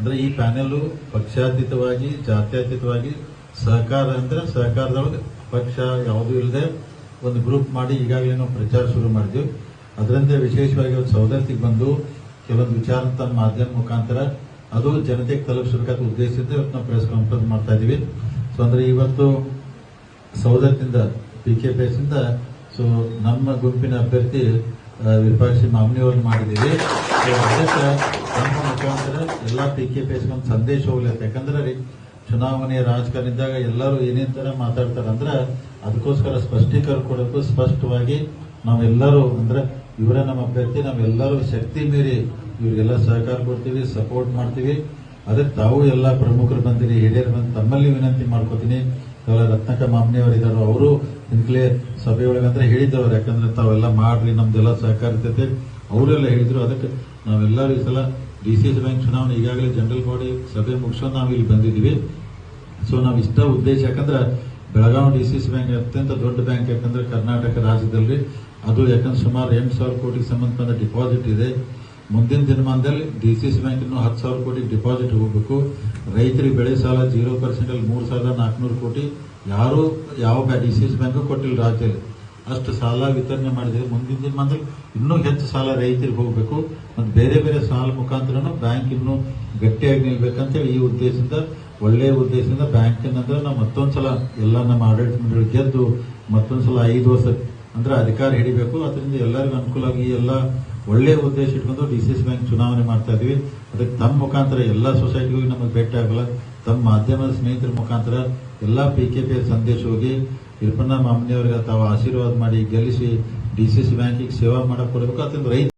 ಅಂದ್ರೆ ಈ ಪ್ಯಾನೆಲ್ ಪಕ್ಷಾತೀತವಾಗಿ, ಜಾತ್ಯತೀತವಾಗಿ ಸಹಕಾರ ಅಂದ್ರೆ ಸಹಕಾರದೊಳಗೆ ಪಕ್ಷ ಯಾವುದೂ ಇಲ್ಲದೆ ಒಂದು ಗ್ರೂಪ್ ಮಾಡಿ ಈಗಾಗಲೇ ನಾವು ಪ್ರಚಾರ ಶುರು ಮಾಡಿದ್ವಿ. ಅದರಂತೆ ವಿಶೇಷವಾಗಿ ಒಂದು ಸೌದತ್ತಿಗೆ ಬಂದು ಕೆಲವೊಂದು ವಿಚಾರ ತನ್ನ ಮಾಧ್ಯಮ ಮುಖಾಂತರ ಅದು ಜನತೆಗೆ ತಲುಪಿಸಬೇಕಾದ ಉದ್ದೇಶದಿಂದ ಇವತ್ತು ನಾವು ಪ್ರೆಸ್ ಕಾನ್ಫರೆನ್ಸ್ ಮಾಡ್ತಾ ಇದೀವಿ ಸೊ ಅಂದ್ರೆ ಇವತ್ತು ಸೌದತ್ತಿಂದ P K P S so ನಮ್ಮ ಗುಂಪಿನ ಅಭ್ಯರ್ಥಿ ವಿರೂಪಾಕ್ಷಿ ಅವರು ಮಾಡಿದ್ದೀವಿ. ಎಲ್ಲಾ ಟೀಕೆ ಕೆ ಪಿ ಎಸ್ ಒಂದು ಸಂದೇಶ ಹೋಗ್ಲತ್ತೆ ಯಾಕಂದ್ರೆ ರೀ ಚುನಾವಣೆ ಇದ್ದಾಗ ಎಲ್ಲರೂ ಏನೇನ್ ತರ ಮಾತಾಡ್ತಾರಂದ್ರೆ ಅದಕ್ಕೋಸ್ಕರ ಸ್ಪಷ್ಟೀಕರಣ ಕೊಡಬೇಕು ಸ್ಪಷ್ಟವಾಗಿ ನಾವೆಲ್ಲರೂ ಅಂದ್ರೆ ಇವರೇ ನಮ್ಮ ಅಭ್ಯರ್ಥಿ, ನಾವೆಲ್ಲರೂ ಶಕ್ತಿ ಮೀರಿ ಇವ್ರಿಗೆಲ್ಲ ಸಹಕಾರ ಕೊಡ್ತೀವಿ ಸಪೋರ್ಟ್ ಮಾಡ್ತೀವಿ. ಅದಕ್ಕೆ ತಾವು ಎಲ್ಲ ಪ್ರಮುಖರು ಬಂದಿರಿ, ಹಿರಿಯರು ಬಂದು ತಮ್ಮಲ್ಲಿ ವಿನಂತಿ ಮಾಡ್ಕೋತೀನಿ. ರತ್ನಕ ಮಾಮ್ನಿ ಅವರಿದ್ದಾರೆ ಅವರು ಇಂಕ್ಲೇ ಸಭೆಯೊಳಗೆ ಅಂದ್ರೆ ಹೇಳಿದ್ರು ಯಾಕಂದ್ರೆ ತಾವೆಲ್ಲ ಮಾಡ್ರಿ, ನಮ್ದೆಲ್ಲ ಸಹಕಾರ ಇರ್ತೈತೆ ಅವರೆಲ್ಲ ಹೇಳಿದ್ರು, ಅದಕ್ಕೆ ನಾವೆಲ್ಲರೂ ಈ ಸಲ ಡಿ ಬ್ಯಾಂಕ್ ಚುನಾವಣೆ ಈಗಾಗಲೇ ಜನರಲ್ ಬಾಡಿ ಸಭೆ ಮುಗಿಸ್ಕೊಂಡು ನಾವು ಇಲ್ಲಿ ಬಂದಿದ್ದೀವಿ. ಸೊ ನಾವು ಇಷ್ಟ ಉದ್ದೇಶ, ಯಾಕಂದ್ರೆ ಬೆಳಗಾವಿ ಡಿ ಬ್ಯಾಂಕ್ ಅತ್ಯಂತ ದೊಡ್ಡ ಬ್ಯಾಂಕ್, ಯಾಕಂದ್ರೆ ಕರ್ನಾಟಕ ರಾಜ್ಯದಲ್ಲಿ. ಅದು ಯಾಕಂದ್ರೆ ಸುಮಾರು ಎಂಟು ಸಾವಿರ ಕೋಟಿಗೆ ಸಂಬಂಧಪಟ್ಟ ಡಿಪಾಸಿಟ್ ಇದೆ. ಮುಂದಿನ ದಿನಮಾನದಲ್ಲಿ ಡಿ ಬ್ಯಾಂಕ್ ಇನ್ನೂ ಹತ್ತು ಸಾವಿರ ಕೋಟಿ ಡಿಪಾಸಿಟ್ ಹೋಗಬೇಕು. ರೈತರಿಗೆ ಬೆಳೆ ಸಾಲ ಜೀರೋ ಪರ್ಸೆಂಟ್ ಅಲ್ಲಿ ಮೂರು ಸಾವಿರದ ನಾಲ್ಕುನೂರು ಕೋಟಿ. ಯಾರು ಯಾವ ಡಿ ಸಿ ಕೊಟ್ಟಿಲ್ಲ ರಾಜ್ಯದಲ್ಲಿ. ಅಷ್ಟು ಸಾಲ ವಿತರಣೆ ಮಾಡಿದ್ರೆ ಮುಂದಿನ ದಿನಮಾನದಲ್ಲಿ ಇನ್ನೂ ಹೆಚ್ಚು ಸಾಲ ರೈತರಿಗೆ ಹೋಗಬೇಕು. ಮುಖಾಂತರನು ಬ್ಯಾಂಕ್ ಇನ್ನೂ ಗಟ್ಟಿಯಾಗಿ ನಿಲ್ಬೇಕಂತೇಳಿ ಈ ಉದ್ದೇಶದಿಂದ ಒಳ್ಳೆಯ ಉದ್ದೇಶದಿಂದ ಬ್ಯಾಂಕಿನ ಅಂದ್ರೆ ನಾವು ಮತ್ತೊಂದ್ಸಲ ಎಲ್ಲ ನಮ್ಮ ಆಡಳಿತ ಮಂಡಳಿ ಗೆದ್ದು ಮತ್ತೊಂದ್ಸಲ ಐದು ವರ್ಷ ಅಂದ್ರೆ ಅಧಿಕಾರ ಹಿಡಿಬೇಕು. ಅದರಿಂದ ಎಲ್ಲರಿಗೂ ಅನುಕೂಲ ಆಗಿ ಎಲ್ಲ ಒಳ್ಳೆಯ ಉದ್ದೇಶ ಇಟ್ಕೊಂಡು ಡಿ ಸಿ ಎಸ್ ಬ್ಯಾಂಕ್ ಚುನಾವಣೆ ಮಾಡ್ತಾ ಇದೀವಿ. ಅದಕ್ಕೆ ತಮ್ಮ ಮುಖಾಂತರ ಎಲ್ಲ ಸೊಸೈಟಿಗೂ ನಮಗೆ ಭೇಟಿ ಆಗಲ್ಲ. ತಮ್ಮ ಮಾಧ್ಯಮದ ಸ್ನೇಹಿತರ ಮುಖಾಂತರ ಎಲ್ಲಾ ಪಿ ಕೆ ಪಿ ಸಂದೇಶ ಹೋಗಿ, ಇರ್ಪಣ್ಣ ಮಾಮನಿಯವರಿಗೆ ತಾವು ಆಶೀರ್ವಾದ ಮಾಡಿ ಗೆಲ್ಲಿಸಿ ಡಿ ಸಿ ಸಿ ಬ್ಯಾಂಕಿಗೆ ಸೇವಾ ಮಾಡಕ್ಕೆ ಕೊಡಬೇಕು. ಅದರಿಂದ